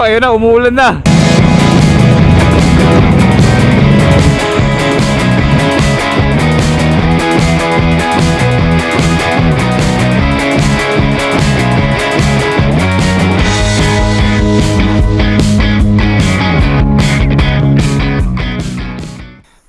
Ayun na, umuulan na.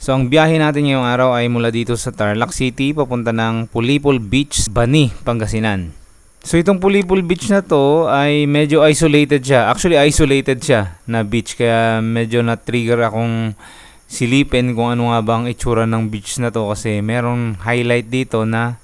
So ang biyahe natin ngayong araw ay mula dito sa Tarlac City papunta ng Pulipol Beach, Bani, Pangasinan. So itong Pulipol Beach na to ay medyo isolated siya. Actually isolated siya na beach kaya medyo na-trigger akong silipin kung ano nga bang itsura ng beach na to kasi merong highlight dito na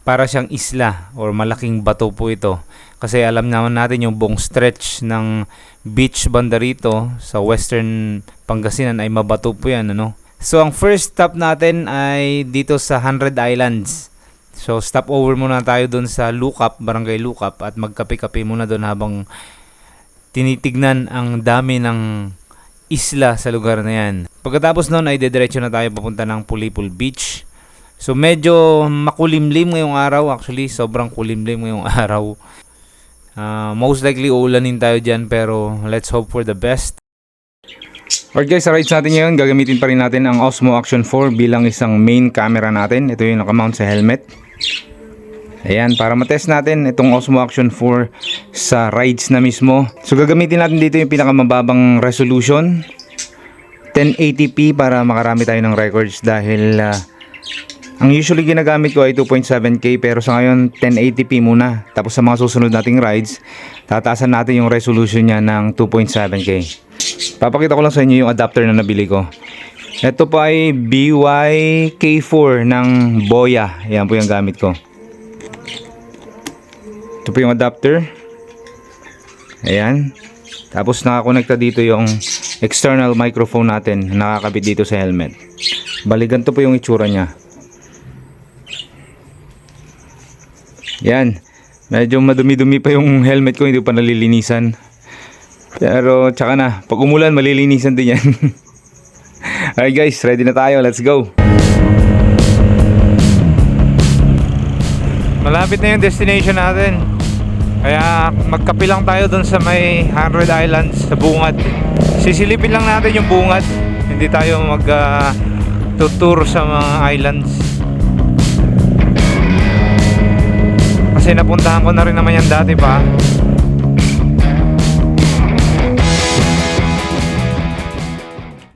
para siyang isla or malaking bato po ito. Kasi alam naman natin yung buong stretch ng beach banda rito sa western Pangasinan ay mabato po yan. Ano? So ang first stop natin ay dito sa Hundred Islands. So stop over muna tayo doon sa Lukap, Barangay Lukap at magkape-kape muna doon habang tinitignan ang dami ng isla sa lugar na yan. Pagkatapos noon ay dediretso na tayo papunta ng Pulipul Beach. So medyo makulimlim ngayong araw actually, sobrang kulimlim ngayong araw. Ah, most likely uulanin tayo dyan pero let's hope for the best. Alright guys, sa rides natin ngayon, gagamitin pa rin natin ang Osmo Action 4 bilang isang main camera natin. Ito yung nakamount sa helmet. Ayan, para matest natin itong Osmo Action 4 sa rides na mismo. So gagamitin natin dito yung pinakamababang resolution. 1080p para makarami tayo ng records dahil ah, ang usually ginagamit ko ay 2.7K pero sa ngayon 1080p muna. Tapos sa mga susunod nating rides, tataasan natin yung resolution niya ng 2.7K. Papakita ko lang sa inyo yung adapter na nabili ko. Ito pa ay BY-K4 ng Boya. Yan po yung gamit ko. Ito po yung adapter. Ayan. Tapos nakakonekta dito yung external microphone natin na nakakabit dito sa helmet. Bali ganito po yung itsura niya. Yan. Medyo madumi-dumi pa yung helmet ko, hindi pa nalilinisan. Pero tsaka na, pag umulan malilinisan din yan. Alright guys, ready na tayo. Let's go. Malapit na yung destination natin. Kaya magkapi lang tayo dun sa may 100 Islands sa bungad. Sisilipin lang natin yung bungad. Hindi tayo mag ah, tutur sa mga islands. Kasi napuntahan ko na rin naman yan dati pa.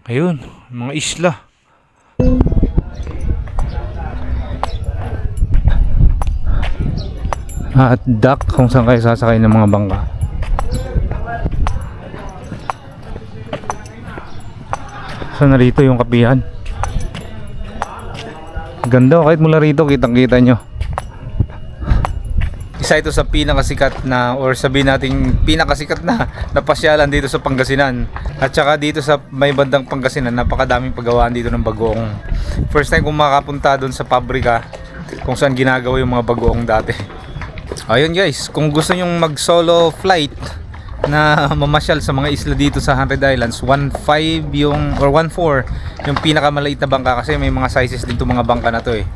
Ayun, mga isla. At dock kung saan kayo sasakay ng mga bangka. So narito yung kapihan. Ganda oh, kahit mula rito kitang kita nyo. Isa ito sa pinakasikat na or sabihin natin pinakasikat na napasyalan dito sa Pangasinan. At saka dito sa may bandang Pangasinan, napakadaming paggawaan dito ng bagoong. First time kong makapunta doon sa pabrika kung saan ginagawa yung mga bagoong dati. Ayun guys, kung gusto nyong mag solo flight na mamasyal sa mga isla dito sa 100 Islands. 1.5 yung or 1.4 yung pinakamaliit na bangka kasi may mga sizes dito mga bangka na to eh.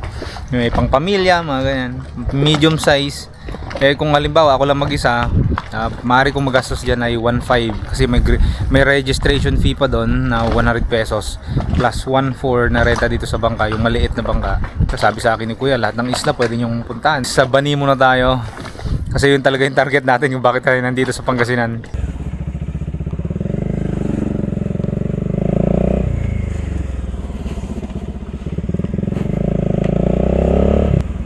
May pang pamilya mga ganyan. Medium size. Eh kung halimbawa ako lang mag-isa uh, maaari kong magastos dyan ay 1.5 kasi may, may registration fee pa doon na 100 pesos plus 1.4 na renta dito sa bangka yung maliit na bangka. Sabi sa akin ni kuya lahat ng isla pwede nyong puntahan. Sa Bani muna tayo kasi yun talaga yung target natin yung bakit tayo nandito sa Pangasinan.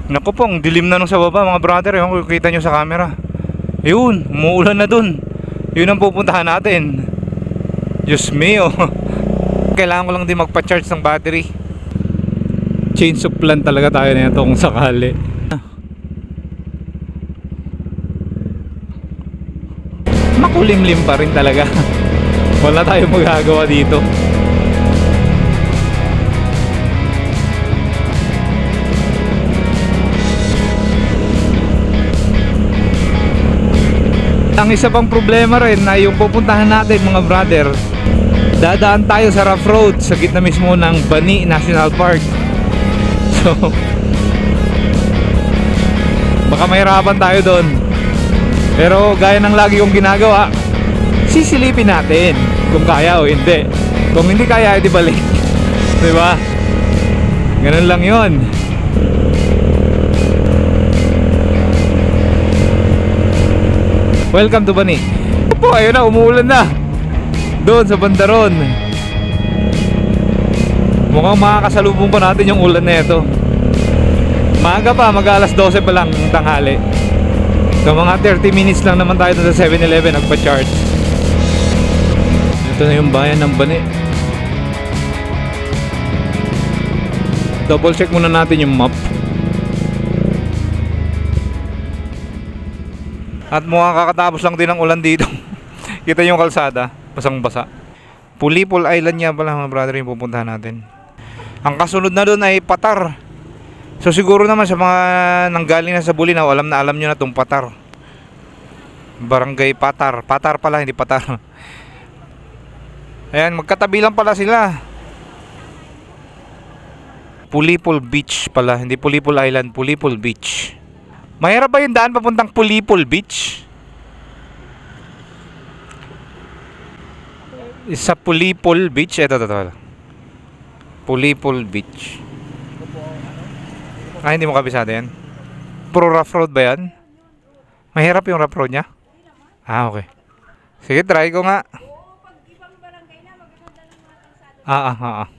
Naku po, dilim na nung sa baba mga brother. Yung kikita nyo sa camera. Yun, umuulan na dun. Yun ang pupuntahan natin. Diyos mio. Kailangan ko lang din magpa-charge ng battery. Change of plan talaga tayo na ito kung sakali. Makulimlim pa rin talaga. Wala tayong magagawa dito. Ang isa pang problema rin na yung pupuntahan natin mga brother. Dadaan tayo sa rough road sa gitna mismo ng Bani National Park. So baka mahirapan tayo doon pero gaya ng lagi kong ginagawa sisilipin natin kung kaya o hindi. Kung hindi kaya, edi balik. Di ba? Ganun lang yon. Welcome to Bani. Po, ayun na, umuulan na. Doon sa bandaron. Mukhang makakasalubong pa natin yung ulan na ito. Maaga pa, mag alas 12 pa lang ng tanghali. So mga 30 minutes lang naman tayo sa 7-Eleven nagpa-charge. Ito na yung bayan ng Bani. Double check muna natin yung map. At mukhang kakatapos lang din ng ulan dito. Kita yung kalsada, basang-basa. Pulipol Island nga pala mga brother yung pupuntahan natin. Ang kasunod na doon ay Patar. So siguro naman sa mga nanggaling na sa Bulinaw, alam na alam nyo na itong Patar. Barangay Patar. Patar pala, hindi Patar. Ayan, magkatabi lang pala sila. Pulipol Beach pala, hindi Pulipol Island, Pulipol Beach. Mahirap ba yung daan papuntang Pulipol Beach? Sa Pulipol Beach, eto, eto, eto. Pulipol Beach. Ah, hindi mo kabisado yan? Puro rough road ba yan? Mahirap yung rough road niya? Ah, okay. Sige, try ko nga. Ah, ah, ah, ah.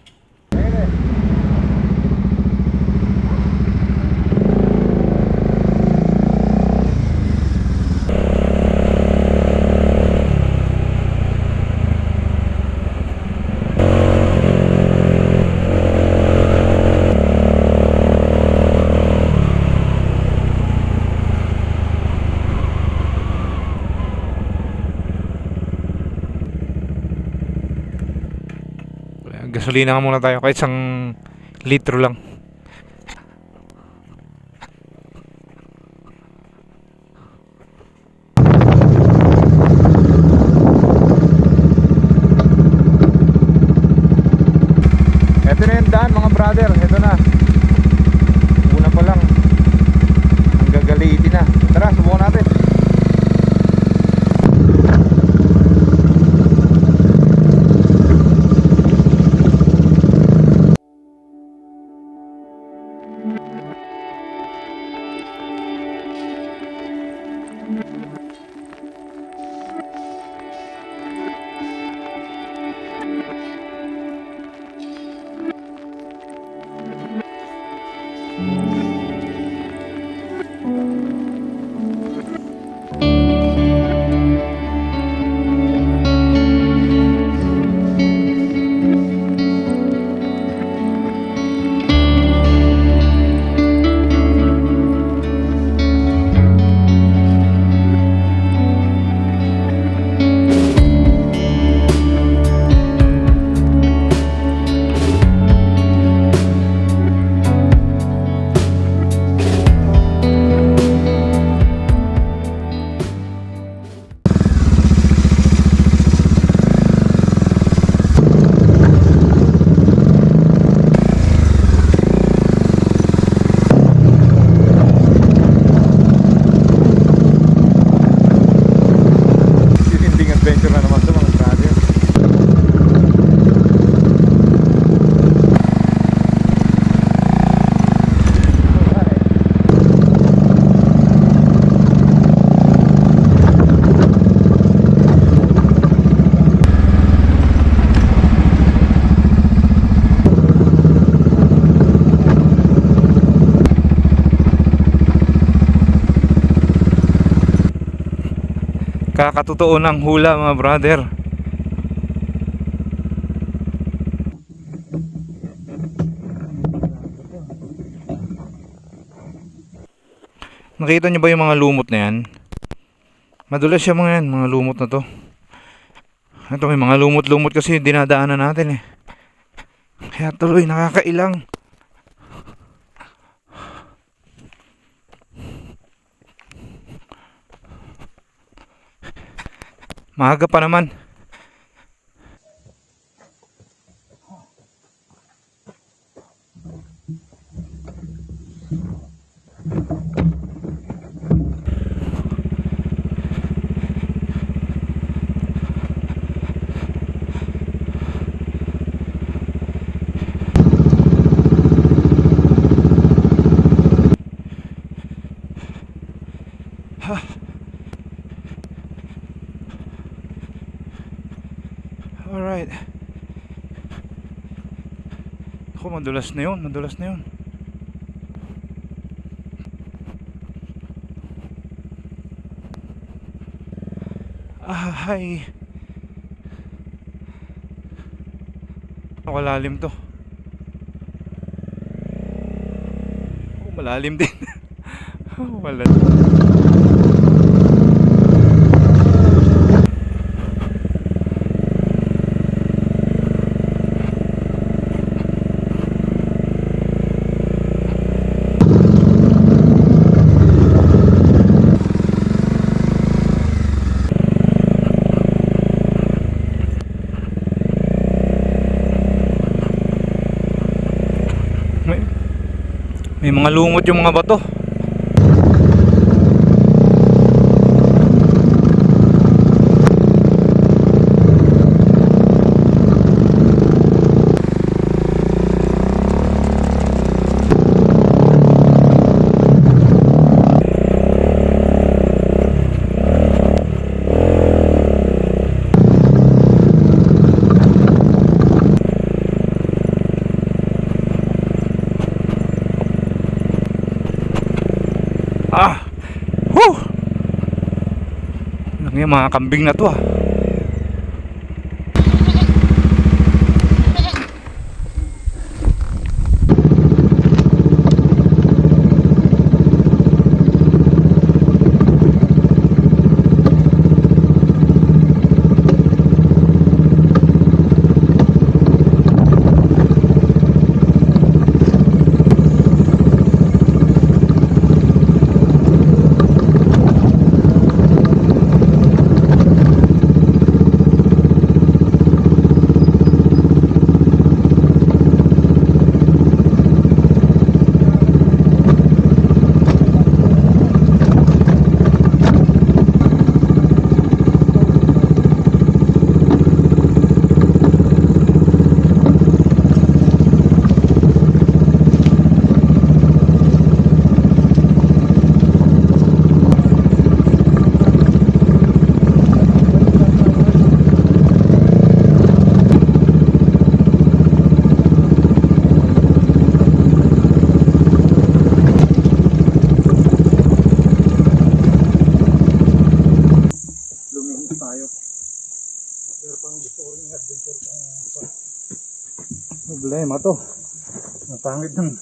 Gasolina nga muna tayo kahit isang litro lang. Kakatotoo ng hula mga brother. Nakita niyo ba yung mga lumot na yan? Madulas siya mga yan, mga lumot na to. Ito may mga lumot-lumot kasi dinadaanan natin eh. Kaya tuloy nakakailang. Maaga pa naman. Alright. Ako, madulas na yun. Madulas na yun. Ah, hi. Nakalalim to. Oh, malalim din. oh, wala. May, may mga lumot yung mga bato. Ah! Whew! Ano yung mga kambing na to ah. Problema to. Napangit ng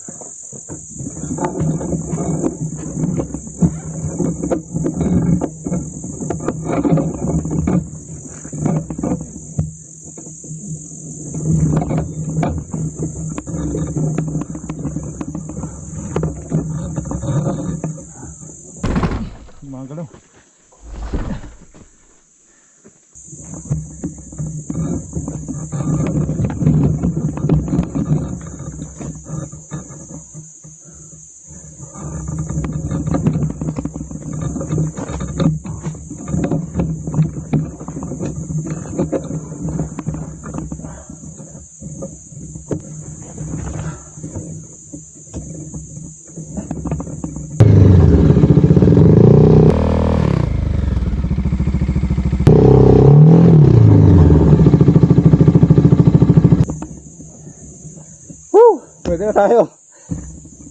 tayo.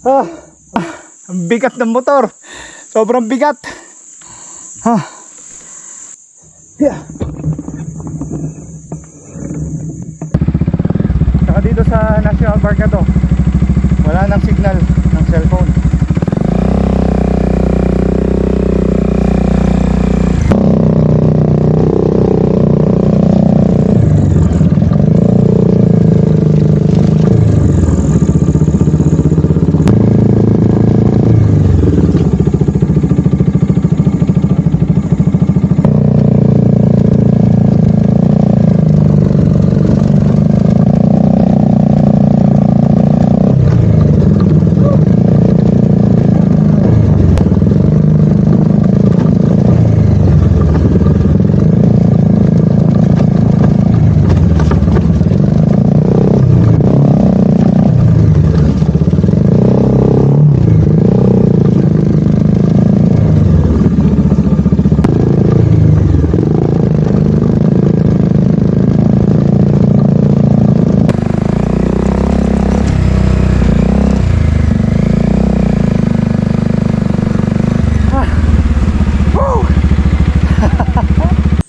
Ah, ah, ang bigat ng motor. Sobrang bigat. Ha. Yeah. Saka dito sa National Park na to, wala nang signal ng cellphone.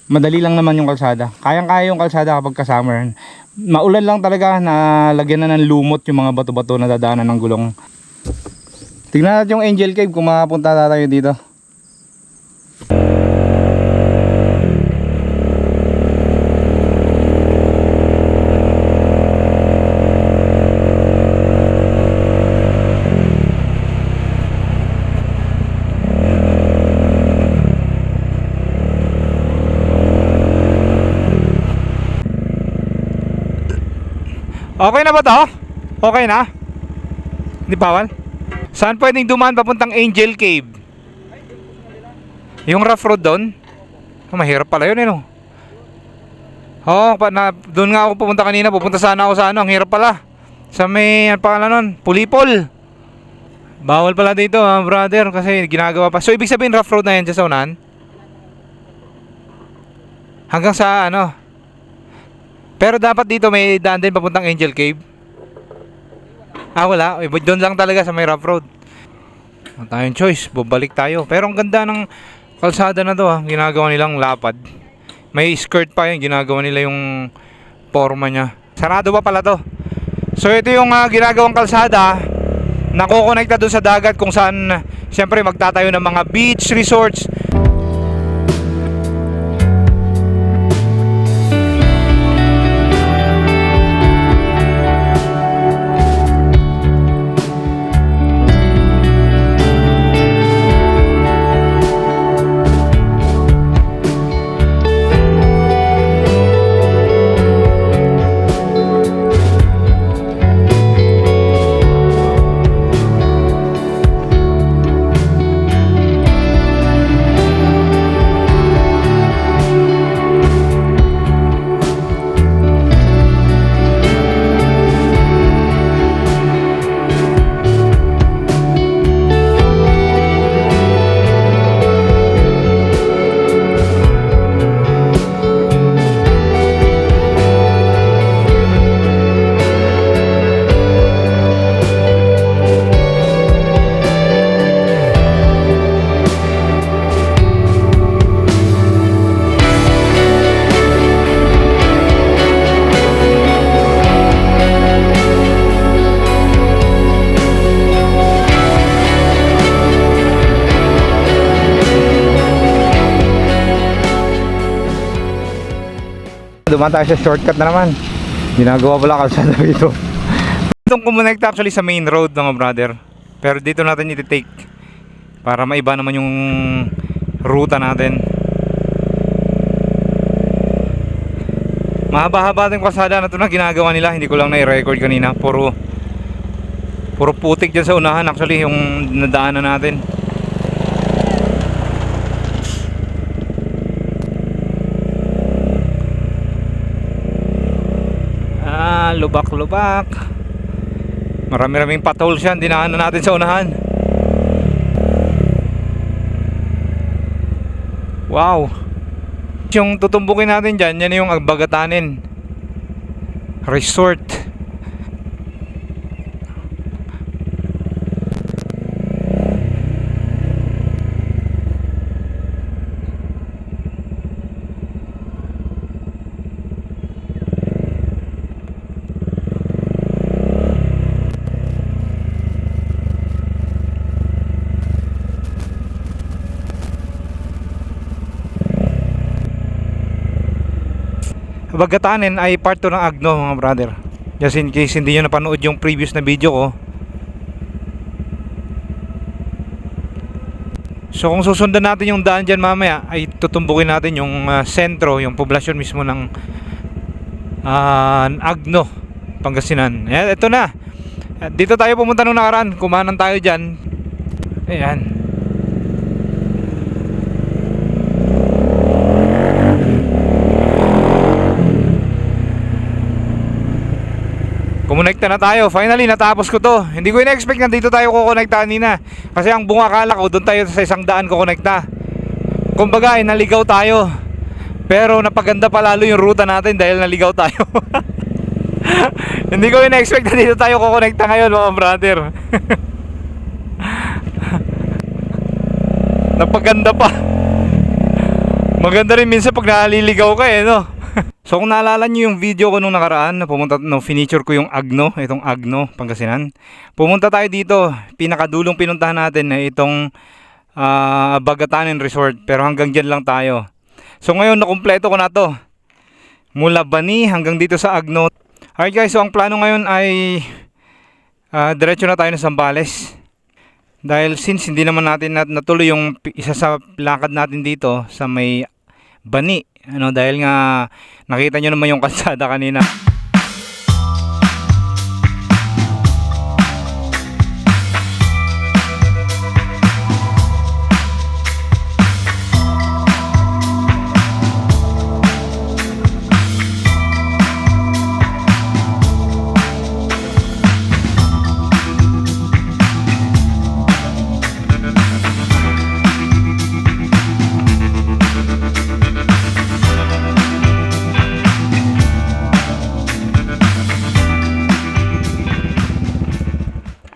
Madali lang naman yung kalsada. Kayang-kaya yung kalsada kapag ka-summer. Maulan lang talaga na lagyan na ng lumot yung mga bato-bato na dadaanan ng gulong. Tignan natin yung Angel Cave kung makapunta tayo dito. Okay na ba to? Okay na? Hindi bawal? Saan pwedeng dumaan papuntang Angel Cave? Yung rough road doon? Oh, mahirap pala yun eh no? Oo, pa, na, doon nga ako pupunta kanina. Pupunta sana ako sa ano. Ang hirap pala. Sa may, ano pangalan nun? Pulipol. Bawal pala dito ha, brother. Kasi ginagawa pa. So, ibig sabihin rough road na yan sa unahan? Hanggang sa ano? Pero dapat dito may daan din papuntang Angel Cave. Ah, wala. Eh, Doon lang talaga sa may rough road. Wala tayong choice. Bubalik tayo. Pero ang ganda ng kalsada na to ha. Ginagawa nilang lapad. May skirt pa yun. Ginagawa nila yung forma niya. Sarado pa pala to. So ito yung ah, ginagawang kalsada. Nakokonekta doon sa dagat kung saan siyempre magtatayo ng mga beach resorts. Dumaan tayo sa shortcut na naman. Ginagawa pala kalsada dito. Itong kumonekta actually sa main road mga brother. Pero dito natin iti-take para maiba naman yung ruta natin. Mahaba-haba din kalsada na ito na ginagawa nila. Hindi ko lang na-record kanina. Puro puro putik dyan sa unahan actually yung nadaanan natin. Lubak-lubak. Marami-raming potholes yan. Dinaanan natin sa unahan. Wow. Yung tutumbukin natin dyan, yan yung Agbagatanin Resort. Bagatanin ay part 2 ng Agno mga brother. Just in case hindi nyo napanood yung previous na video ko. So kung susundan natin yung daan dyan mamaya ay tutumbukin natin yung ah, sentro, yung poblasyon mismo ng ah, Agno, Pangasinan. Ayan, ito na. Dito tayo pumunta nung nakaraan. Kumanan tayo dyan. Ayan. Kumonekta na tayo. Finally, natapos ko to. Hindi ko ina-expect na dito tayo kukonekta kanina. Kasi ang bunga akala ko, doon tayo sa isang daan kukonekta. Kumbaga, eh, naligaw tayo. Pero napaganda pa lalo yung ruta natin dahil naligaw tayo. Hindi ko ina-expect na dito tayo kukonekta ngayon mga brother. Napaganda pa. Maganda rin minsan pag naliligaw ka eh, no? So kung naalala nyo yung video ko nung nakaraan na pumunta, no, finiture ko yung Agno, itong Agno, Pangasinan. Pumunta tayo dito, pinakadulong pinuntahan natin na itong ah, Bagatanin Resort, pero hanggang dyan lang tayo. So ngayon nakumpleto ko na to. Mula Bani hanggang dito sa Agno. Alright guys, so ang plano ngayon ay ah, diretso na tayo ng Sambales. Dahil since hindi naman natin nat natuloy yung isa sa lakad natin dito sa may Bani, ano dahil nga nakita nyo naman yung kalsada kanina.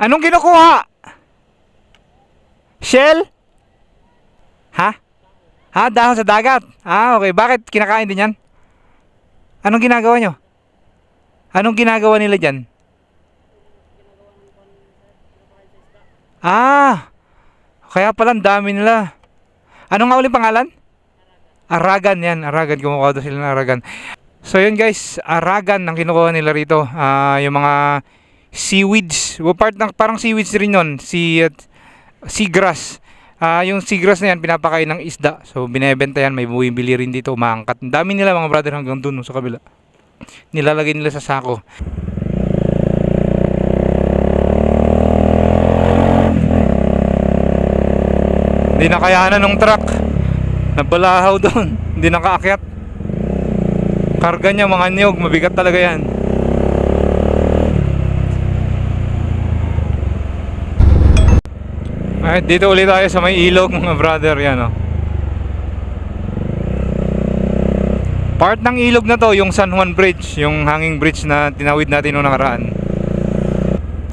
Anong kinukuha? Shell? Ha? Ha? Dahon sa dagat? Ah, okay. Bakit kinakain din yan? Anong ginagawa nyo? Anong ginagawa nila dyan? Ah, kaya pala dami nila. Ano nga ulit pangalan? Aragan yan, Aragan. Kumukuha daw sila ng Aragan. So yun guys, Aragan ang kinukuha nila rito. Ah, yung mga seaweeds. O part ng parang seaweeds rin yun. Sea, seagrass. Ah, yung seagrass na yan, pinapakain ng isda. So, binebenta yan. May bumibili rin dito. Umaangkat. Ang dami nila mga brother hanggang dun sa kabila. Nilalagay nila sa sako. Hindi nakayanan ng truck. Nabalahaw doon. Hindi nakaakyat. Karga niya mga niyog. Mabigat talaga yan. Ay, dito ulit tayo sa may ilog mga brother yan oh. Part ng ilog na to, yung San Juan Bridge, yung hanging bridge na tinawid natin noong nakaraan.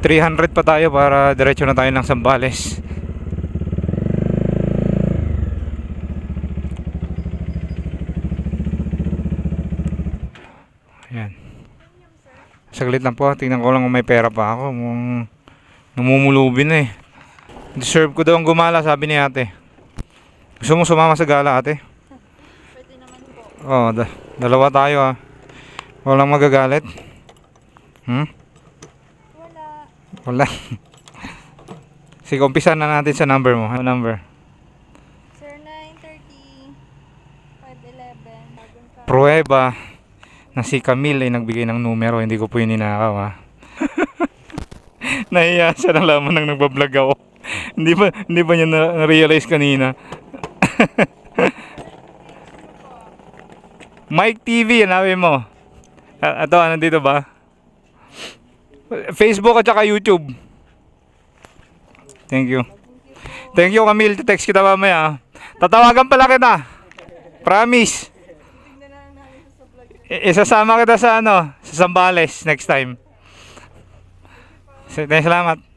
300 pa tayo para diretso na tayo ng Sambales. Ayan. Saglit lang po, tingnan ko lang kung may pera pa ako. Namumulubi na eh. Deserve ko daw ang gumala, sabi ni ate. Gusto mo sumama sa gala, ate? Pwede naman po. Oo, da- dalawa tayo ah. Walang magagalit. Hmm? Wala. Wala. Sige, umpisa na natin sa number mo. Ano number? 0930 511 bagong ka. Prueba na si Camille ay nagbigay ng numero. Hindi ko po yun ninakaw ha. Nahiya siya na laman nang nagbablog ako. hindi ba hindi ba niya na- na-realize kanina? Mike TV, hanapin mo. Ito, ano dito ba? Facebook at saka YouTube. Thank you. Thank you, Camille. Text kita mamaya. ah. Tatawagan pala kita. Promise. Isasama kita sa ano, sa Zambales next time. Salamat.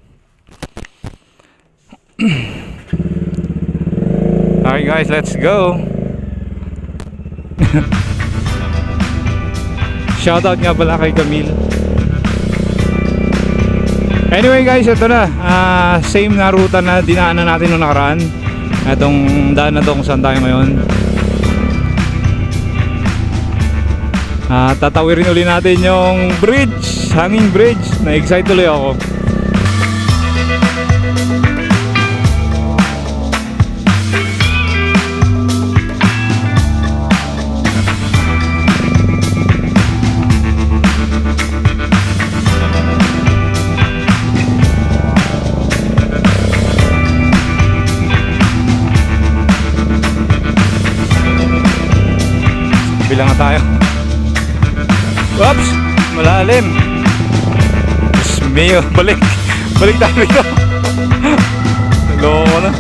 Alright guys, let's go. Shoutout nga pala kay Camille. Anyway guys, ito na. Ah, same na ruta na dinaanan natin noong nakaraan. Itong daan na to kung saan tayo ngayon. Ah, tatawirin uli natin yung bridge, hanging bridge. Na-excite tuloy ako. Bilang nga tayo. Oops! Malalim! Diyos balik! Balik tayo dito! Naloko ko na.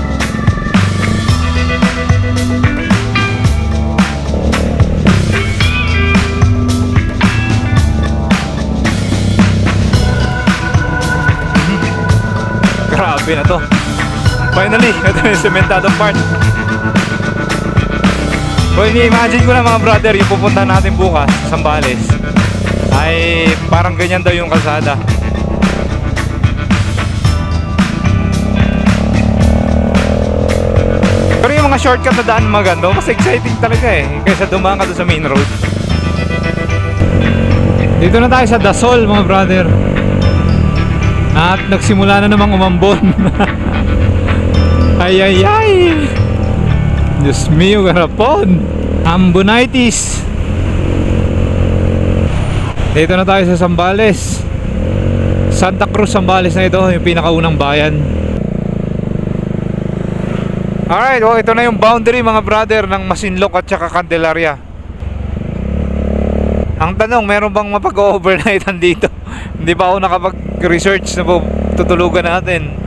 Grabe na to. Finally, ito yung sementadong part. So ini-imagine ko na mga brother, yung pupunta natin bukas sa Sambales ay parang ganyan daw yung kalsada. Pero yung mga shortcut na daan maganda, mas exciting talaga eh, kaysa dumaan ka doon sa main road. Dito na tayo sa Dasol mga brother. At nagsimula na namang umambon. ay ay ay! Diyos mio, garapon! Ambonitis! Dito na tayo sa Sambales. Santa Cruz, Sambales na ito, yung pinakaunang bayan. Alright, oh, ito na yung boundary mga brother ng Masinloc at saka Candelaria. Ang tanong, meron bang mapag-overnightan dito? Hindi pa ako nakapag-research na tutulugan natin.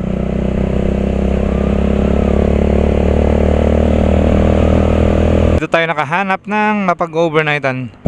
Dito tayo nakahanap ng mapag-overnightan.